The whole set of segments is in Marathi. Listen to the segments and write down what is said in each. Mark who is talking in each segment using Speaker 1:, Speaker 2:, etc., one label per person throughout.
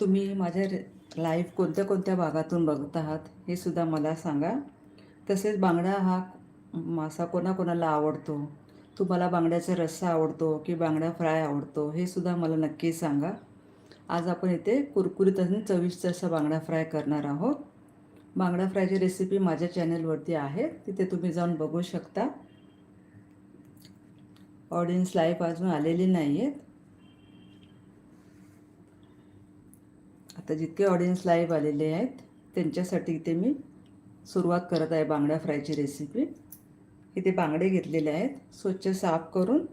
Speaker 1: तुम्ही माझ्या लाईव्ह कोणत्या कोणत्या भागातून बघत आहात हे सुद्धा मला सांगा. तसेच बांगडा हा मासा कोणाकोणाला आवडतो? तुम्हाला बांगड्याचा रस्सा आवडतो की बांगडा फ्राय आवडतो हे सुद्धा मला नक्की सांगा. आज आपण इथे कुरकुरीत असून चविष्ट असा बांगडा फ्राय करणार आहोत. बांगडा फ्रायची रेसिपी माझ्या चॅनलवरती आहे तिथे तुम्ही जाऊन बघू शकता. ऑडियन्स लाईव्ह अजून आलेली नाही आहेत आता जितके ऑडियन्स लाईव्ह आलेले आहेत त्यांच्यासाठी इथे मी सुरुवात करत आहे बांगड्या फ्रायची रेसिपी इथे बांगडे घेतलेले आहेत स्वच्छ साफ करून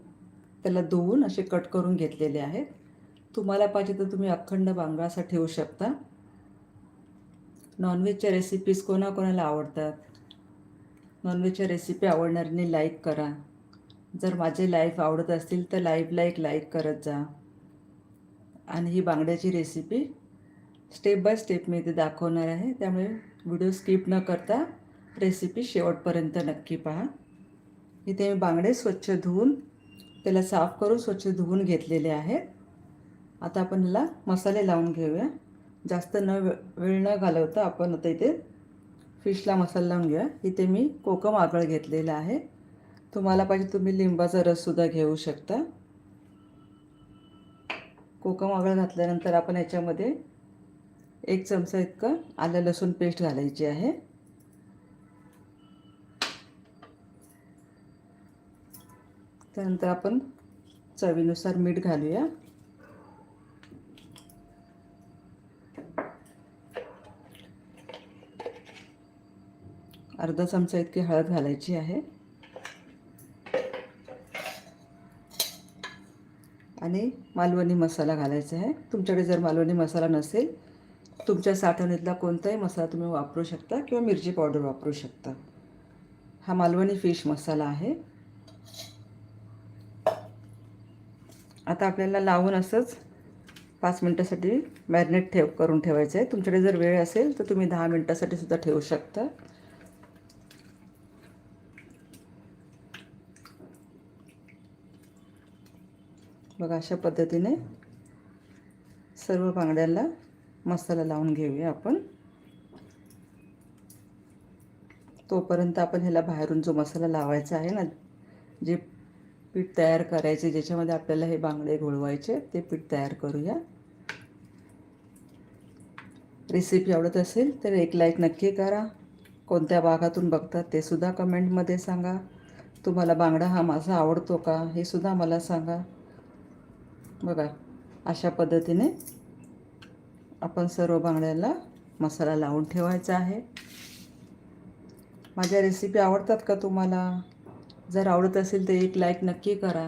Speaker 1: त्याला धुवून असे कट करून घेतलेले आहेत. तुम्हाला पाहिजे तर तुम्ही अखंड बांगडा असा ठेवू शकता. नॉनव्हेजच्या रेसिपीज कोणाकोणाला आवडतात? नॉनव्हेजच्या रेसिपी आवडणाऱ्यांनी लाईक करा. जर माझे लाईफ आवडत असतील तर लाईफला एक लाईक करत जा. आणि ही बांगड्याची रेसिपी स्टेप बाय स्टेप मी इथे दाखवणार आहे. त्यामुळे व्हिडिओ स्किप न करता रेसिपी शेवटपर्यंत नक्की पहा. इथे मी बांगडे स्वच्छ धुवून त्याला साफ करून स्वच्छ धुवून घेतलेले आहेत. आता आपण ह्याला मसाले लावून घेऊया. जास्त न वे वेळ न घालवता आपण आता इथे फिशला मसाला लावून घेऊया. इथे मी कोकम आगळ घेतलेला आहे. तुम्हाला पाहिजे तुम्ही लिंबाचा रससुद्धा घेऊ शकता. कोकम आगळ घातल्यानंतर आपण याच्यामध्ये एक चमचा इतकं आलं लसूण पेस्ट घालायची आहे. त्यानंतर आपण चवीनुसार मीठ घालूया. अर्धा चमचा इतकी हळद घालायची आहे. आणि मालवणी मसाला घालायचा आहे. तुमच्याकडे जर मालवणी मसाला नसेल तुमच्या साठवणीतला कोणताही मसाला तुम्ही वापरू शकता किंवा मिरची पावडर वापरू शकता. हा मालवणी फिश मसाला आहे. आता आपल्याला लावून असंच पाच मिनटासाठी मॅरिनेट ठेव करून ठेवायचं आहे तुमच्याकडे जर वेळ असेल तर तुम्ही दहा मिनटासाठी सुद्धा ठेवू शकता. बघा अशा पद्धतीने सर्व बांगड्याला मसाला लावून घेऊया आपण. तोपर्यंत आपण ह्याला बाहेरून जो मसाला लावायचा आहे ना जे पीठ तयार करायचे ज्याच्यामध्ये आपल्याला हे बांगडे घोळवायचे ते पीठ तयार करूया. रेसिपी आवडत असेल तर एक लाईक नक्की करा. कोणत्या भागातून बघतात ते सुद्धा कमेंटमध्ये सांगा. तुम्हाला बांगडा हा माझा आवडतो का हे सुद्धा मला सांगा. बघा अशा पद्धतीने आपण सर्व बांगड्याला मसाला लावून ठेवायचा आहे. माझ्या रेसिपी आवडतात का तुम्हाला? जर आवडत असेल तर एक लाईक नक्की करा.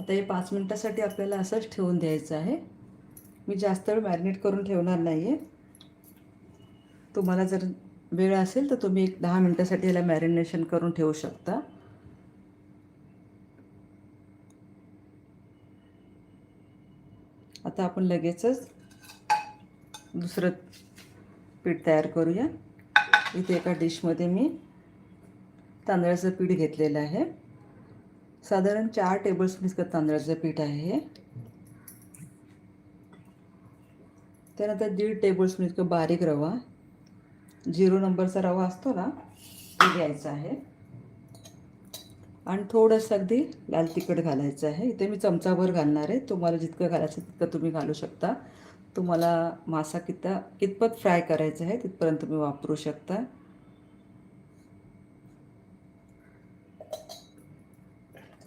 Speaker 1: आता हे पाच मिनटासाठी आपल्याला असंच ठेवून द्यायचं आहे. मी जास्त वेळ मॅरिनेट करून ठेवणार नाही आहे तुम्हाला जर वेळ असेल तर तुम्ही एक दहा मिनटासाठी याला मॅरिनेशन करून ठेवू शकता. आता आपण लगेचच दुसरं पीठ तयार करूया. इथे एका डिशमध्ये मी तांदळाचं पीठ घेतलेलं आहे. साधारण चार टेबलस्पून इतकं तांदळाचं पीठ आहे. हे त्यानंतर दीड टेबलस्पून इतकं बारीक रवा. झिरो नंबरचा रवा असतो ना तो घ्यायचा आहे. आणि थोडंसं अगदी लाल तिखट घालायचं आहे. इथे मी चमचाभर घालणार आहे. तुम्हाला जितकं घालायचं तितकं तुम्ही घालू शकता. तुम्हाला मासा किता कितपत फ्राय करायचा आहे तिथपर्यंत तुम्ही वापरू शकता.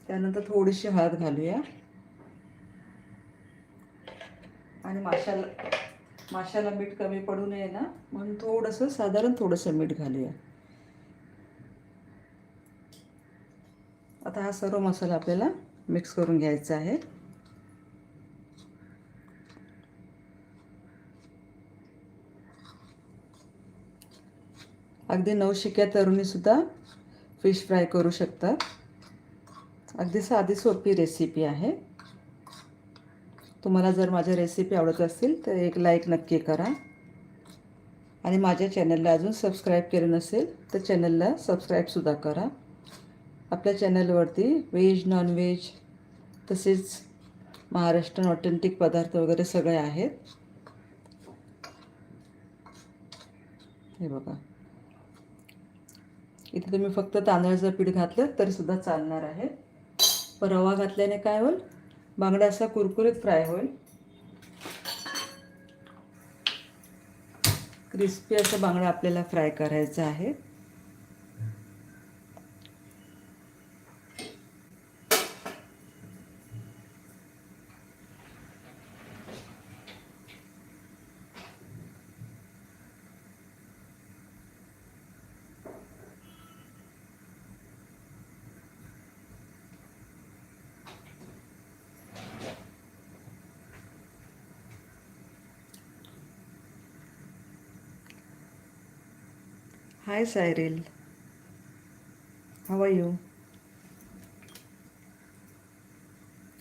Speaker 1: त्यानंतर थोडीशी हळद घालूया. आणि माशाला माशाला मीठ कमी पडू नये ना म्हणून थोडंसं साधारण थोडंसं मीठ घालूया. आता हा सर्व मसाला आपल्याला मिक्स करून घ्यायचा आहे. अगदी नवशिक्या तरुणीसुद्धा फिश फ्राय करू शकतात. अगदी साधी सोपी रेसिपी आहे. तुम्हाला जर माझ्या रेसिपी आवडत असतील तर एक लाईक नक्की करा. आणि माझ्या चॅनलला अजून सबस्क्राईब केलं नसेल तर चॅनलला सबस्क्राईबसुद्धा करा. आपल्या चॅनलवरती व्हेज नॉनव्हेज तसेच महाराष्ट्रन ऑथेंटिक पदार्थ वगैरे सगळे आहेत. हे बघा. इथे तुम्ही फक्त तांदळाचं पीठ घातलं तरीसुद्धा चालणार आहे. पण रवा घातल्याने काय होईल? बांगडा असा कुरकुरीत फ्राय होईल. क्रिस्पी असं बांगडा आपल्याला फ्राय करायचं आहे. हाय सायरेल हाव आर यू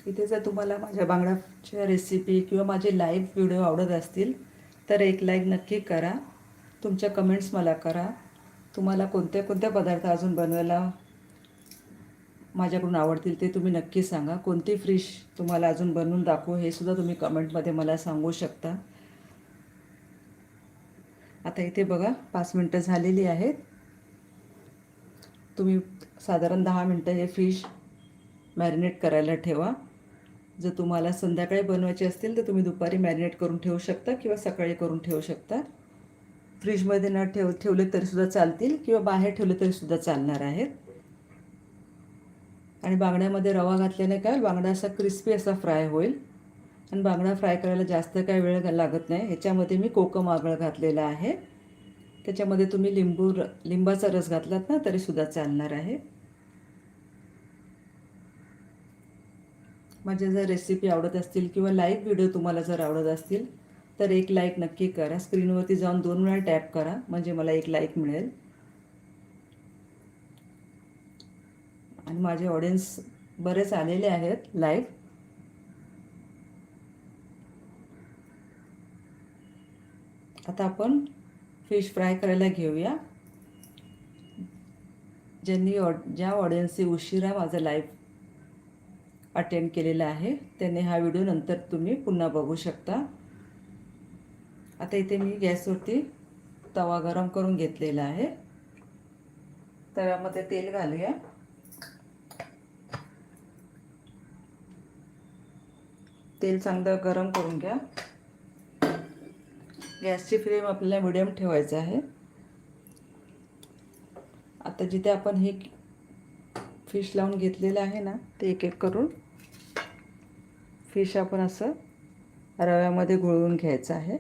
Speaker 1: इथे जर तुम्हाला माझ्या बांगड्याच्या रेसिपी किंवा माझे लाईव्ह व्हिडिओ आवडत असतील तर एक लाईक नक्की करा. तुमच्या कमेंट्स मला करा. तुम्हाला कोणत्या कोणत्या पदार्थ अजून बनवायला माझ्याकडून आवडतील ते तुम्ही नक्की सांगा. कोणती फ्रिश तुम्हाला अजून बनवून दाखवू हे सुद्धा तुम्ही कमेंटमध्ये मला सांगू शकता. आता इथे बघा पाच मिनटं झालेली आहेत. तुम्ही साधारण दहा मिनटं हे फिश मॅरिनेट करायला ठेवा. जर तुम्हाला संध्याकाळी बनवायचे असतील तर तुम्ही दुपारी मॅरिनेट करून ठेवू शकता किंवा सकाळी करून ठेवू शकता. फ्रीजमध्ये न ठेव ठेवले तरीसुद्धा चालतील किंवा बाहेर ठेवले तरीसुद्धा चालणार आहेत. आणि बांगड्यामध्ये रवा घातल्याने काय बांगडा असा क्रिस्पी असा फ्राय होईल. आणि बांगडा फ्राय करायला जास्त काय वेळ लागत नाही. ह्याच्यामध्ये मी कोकम आगळ घातलेला आहे. त्याच्यामध्ये तुम्ही लिंबू र लिंबाचा रस घातलात ना तरीसुद्धा चालणार आहे. माझ्या जर रेसिपी आवडत असतील किंवा लाईव्ह व्हिडिओ तुम्हाला जर आवडत असतील तर एक लाईक नक्की करा. स्क्रीनवरती जाऊन दोन वेळा टॅप करा म्हणजे मला एक लाईक मिळेल. आणि माझे ऑडियन्स बरेच आलेले आहेत लाईव्ह आता आपण फिश फ्राय करायला घेऊया. ज्यांनी ऑड ज्या ऑडियन्सने उशिरा माझा लाईव्ह अटेंड केलेला आहे त्यांनी हा व्हिडिओ नंतर तुम्ही पुन्हा बघू शकता. आता इथे मी गॅसवरती तवा गरम करून घेतलेला आहे. तव्यामध्ये तेल घालूया. तेल चांगलं गरम करून घ्या. गॅसची फ्लेम आपल्याला मिडियम ठेवायचं आहे. आता जिथे आपण हे फिश लावून घेतलेलं आहे ना ते एक एक करून फिश आपण असं रव्यामध्ये घोळवून घ्यायचं आहे.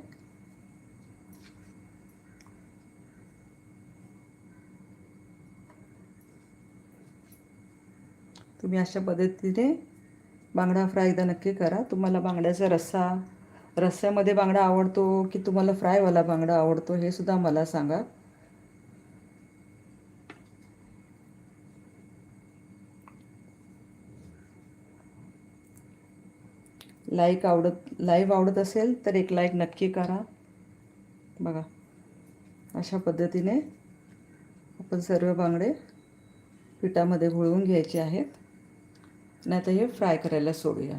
Speaker 1: तुम्ही अशा पद्धतीने बांगडा फ्राय एकदा नक्की करा. तुम्हाला बांगड्याचा रस्सा रस्स्यामध्ये बांगडा आवडतो की तुम्हाला फ्रायवाला बांगडा आवडतो हे सुद्धा मला सांगा. लाईक आवडत लाईव्ह आवडत असेल तर एक लाईक नक्की करा. बघा अशा पद्धतीने आपण सर्व बांगडे पिठामध्ये घोळवून घ्यायचे आहेत. नाही तर हे फ्राय करायला सोडूया.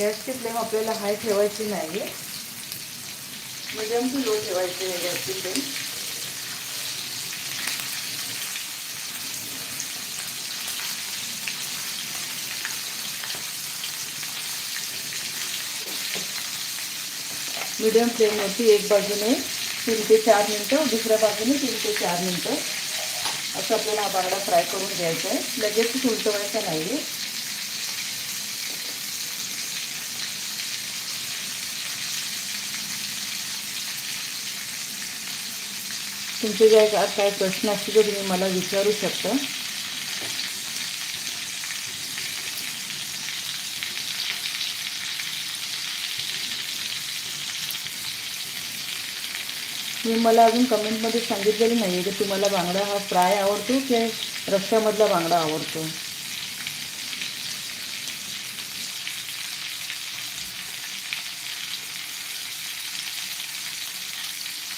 Speaker 1: गॅसची फ्लेम आपल्याला हाय ठेवायची नाही आहे मिडियम टू लो ठेवायची आहे गॅसची फ्लेम. मीडियम फ्लेमवरती एक बाजूने तीन ते चार मिनटं दुसऱ्या बाजूने तीन ते चार मिनटं. असं आपल्याला हा बांगडा फ्राय करून घ्यायचा आहे. लगेच उलटवायचा नाही आहे तुमचे जे काय प्रश्न असतील तर तुम्ही मला विचारू शकता. तुम्ही मला अजून कमेंटमध्ये सांगितलेलं नाही आहे की तुम्हाला बांगडा हा फ्राय आवडतो की रस्त्यामधला बांगडा आवडतो?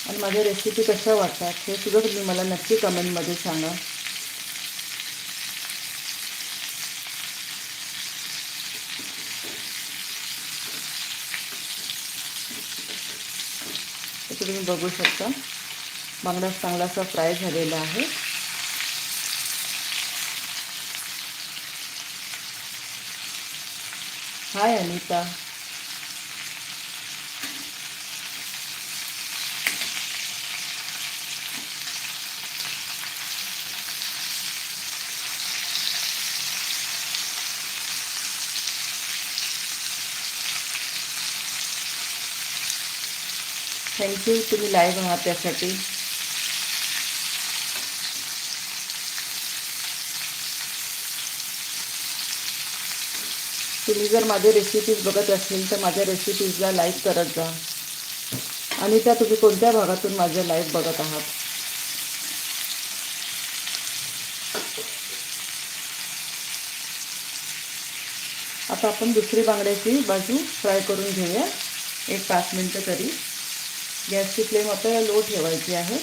Speaker 1: आणि माझ्या रेसिपी कशा वाटतात हे सुद्धा तुम्ही मला नक्की कमेंटमध्ये सांगा. तुम्ही बघू शकता. बांगडा चांगलासा फ्राय झालेला आहे. हाय अनिता थँक्यू तुम्ही लाईव्ह आहात त्यासाठी. तुम्ही जर माझे रेसिपीज बघत असेल तर माझ्या रेसिपीजला लाईक करत जा. आणि त्या तुम्ही कोणत्या भागातून माझ्या लाईव्ह बघत आहात? आता आपण दुसरी बांगड्याची बाजू फ्राय करून घेऊया. एक पाच मिनटं तरी. गॅसची फ्लेम आपल्याला लो ठेवायची आहे.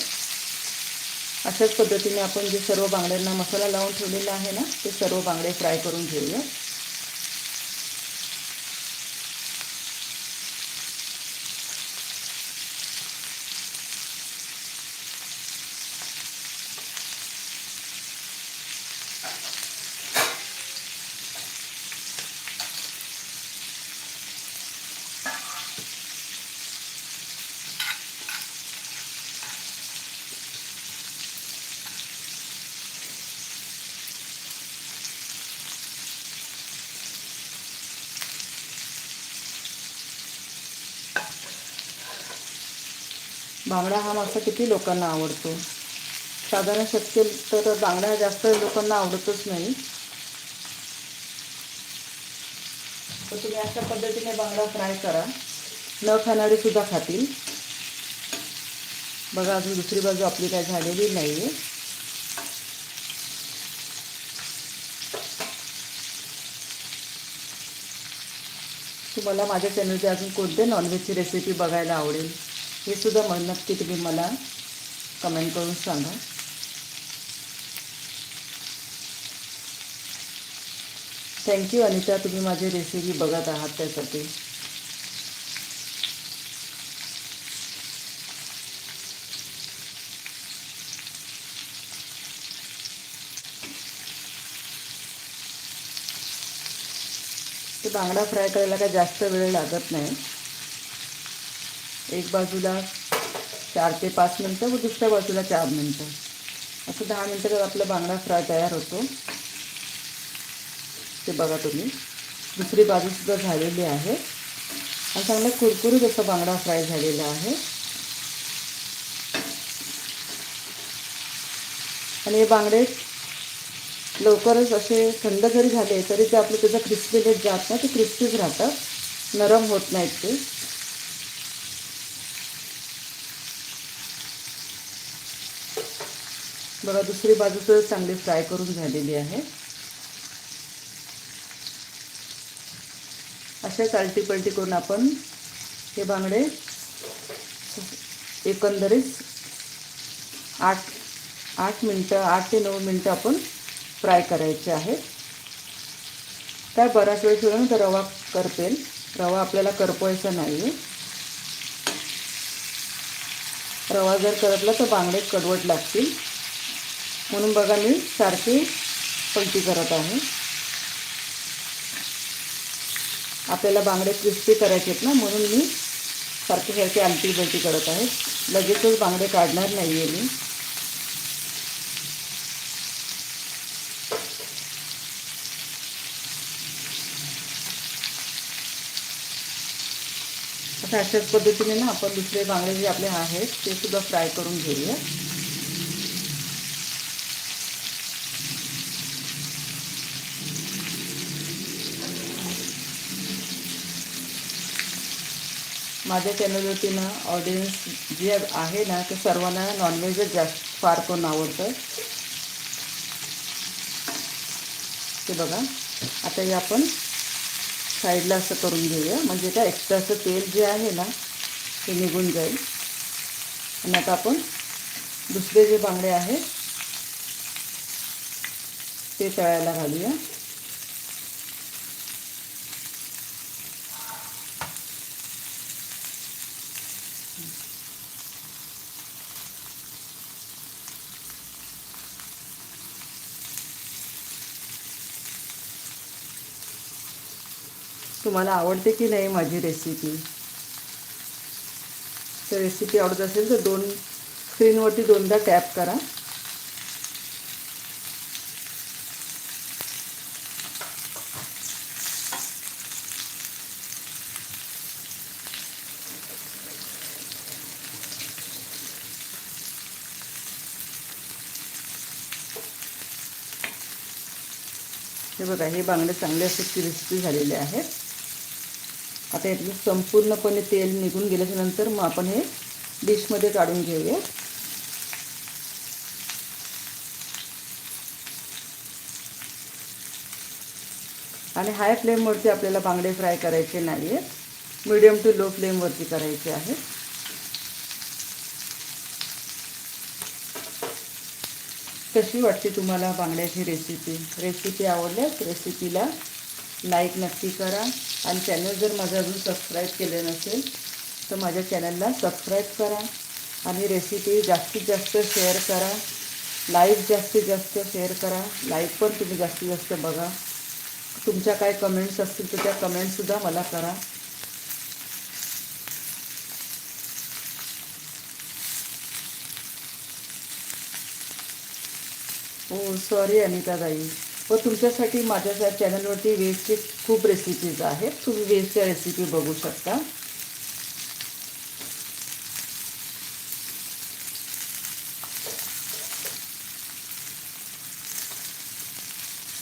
Speaker 1: अशाच पद्धतीने आपण जे सर्व बांगड्यांना मसाला लावून ठेवलेला आहे ना ते सर्व बांगडे फ्राय करून घेऊया. बांगडा हा मासा किती लोकांना आवडतो? साधारण शक्य तर बांगडा जास्त लोकांना आवडतच नाही. तर तुम्ही अशा पद्धतीने बांगडा फ्राय करा. न खाणारे सुद्धा खातील. बघा अजून दुसरी बाजू आपली काय झालेली नाही आहे तुम्हाला माझ्या चॅनलचे अजून कोणते नॉनव्हेजची रेसिपी बघायला आवडेल? हे सुद्धा मग नक्की तुम्ही मला कमेंट करून सांगा. थँक्यू अनिता तुम्ही माझी रेसिपी बघत आहात त्यासाठी. ते बांगडा फ्राय करायला काय जास्त वेळ लागत नाही. एक बाजूला चार ते पाच मिनटं व दुसऱ्या बाजूला चार मिनटं. असं दहा मिनटं आपला बांगडा फ्राय तयार होतो ते बघा तुम्ही. दुसरी बाजूसुद्धा झालेली आहे. आणि चांगला कुरकुरीत असा बांगडा फ्राय झालेला आहे. आणि हे बांगडे लवकरच असे थंड जरी झाले तरी ते आपलं त्याचं क्रिस्पीनेस जात नाही ते क्रिस्पीच राहतात नरम होत नाहीत ते. बघा दुसरी बाजू तर चांगली फ्राय करून झालेली आहे. अशाच आलटी पलटी करून आपण हे बांगडे एकंदरीत आठ आठ मिनटं आठ ते नऊ मिनटं आपण फ्राय करायचे आहेत. काय बराच वेळ ठेवून तर रवा करपेल. रवा आपल्याला करपवायचा नाही आहे रवा जर करपला तर बांगडे कडवट लागतील. म्हणून बघा मी सारखी पलटी करत आहे. आपल्याला बांगडे क्रिस्पी करायचे आहेत ना म्हणून मी सारखी सारखी आमटी बलटी करत आहे. लगेचच बांगडे काढणार नाही आहे मी. आता अशाच पद्धतीने ना आपण दुसरे बांगडे जे आपले आहेत ते सुद्धा फ्राय करून घेऊया. माझ्या चॅनलवरती ना ऑडियन्स जे आहे ना ते सर्वांना नॉनव्हेजच जास्त फार करून आवडतं. ते बघा. आता हे आपण साईडला असं करून घेऊया. म्हणजे काय एक्स्ट्राचं तेल जे आहे ना ते निघून जाईल. आणि आता आपण दुसरे जे बांगडे आहेत ते तळायला घालूया. तुम्हाला आवडते की नाही माझी रेसिपी तर रेसिपी आवडत असेल तर दोन स्क्रीनवरती दोनदा टॅप करा. हे बघा हे बांगडे चांगले असे क्रिस्पी झालेले आहेत. आता यातलं संपूर्णपणे तेल निघून गेल्याच्यानंतर मग आपण हे डिशमध्ये काढून घेऊया. आणि हाय फ्लेमवरती आपल्याला बांगडे फ्राय करायचे नाही आहेत मिडियम टू लो फ्लेमवरती करायचे आहेत कशी वाटते तुम्हाला बांगड्याची रेसिपी रेसिपी आवडल्यास रेसिपीला लाईक नक्की करा. आणि चॅनल जर माझं अजून सबस्क्राईब केलं नसेल तर माझ्या चॅनलला सबस्क्राईब करा. आणि रेसिपी जास्तीत जास्त शेअर करा. लाईक जास्तीत जास्त शेअर करा. लाईक पण तुम्ही जास्तीत जास्त बघा. तुमच्या काय कमेंट्स असतील तर त्या कमेंट्ससुद्धा मला करा. Oh, हो सॉरी अनिताबाई. व तुमच्यासाठी माझ्या त्या चॅनलवरती वेजचे खूप रेसिपीज आहेत. तुम्ही वेजच्या रेसिपी बघू शकता.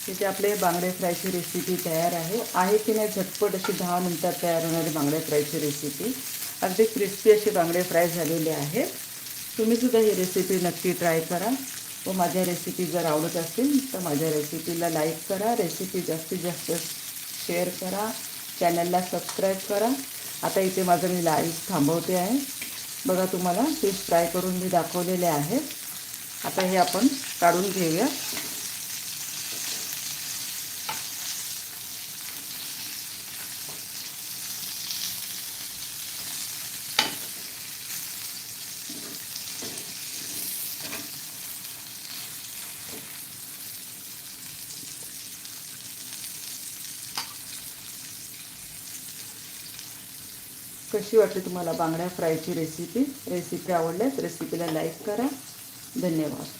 Speaker 1: तिथे आपले बांगडे फ्रायची रेसिपी तयार आहे. आहे की नाही झटपट अशी दहा मिनटात तयार होणारी बांगडे फ्रायची रेसिपी अगदी क्रिस्पी असे बांगडे फ्राय झालेले आहेत. तुम्हीसुद्धा ही रेसिपी नक्की ट्राय करा. व माझ्या रेसिपी जर आवडत असतील तर माझ्या रेसिपीला लाईक करा. रेसिपी जास्तीत जास्त शेअर करा. चॅनलला सबस्क्राईब करा. आता इथे माझं मी लाईव्ह थांबवते आहे. बघा तुम्हाला फिश फ्राय करून मी दाखवलेले आहेत. आता हे आपण काढून घेऊया. कशी वाटली तुम्हाला बांगड्या फ्रायची रेसिपी रेसिपी आवडल्यास रेसिपीला लाईक करा. धन्यवाद.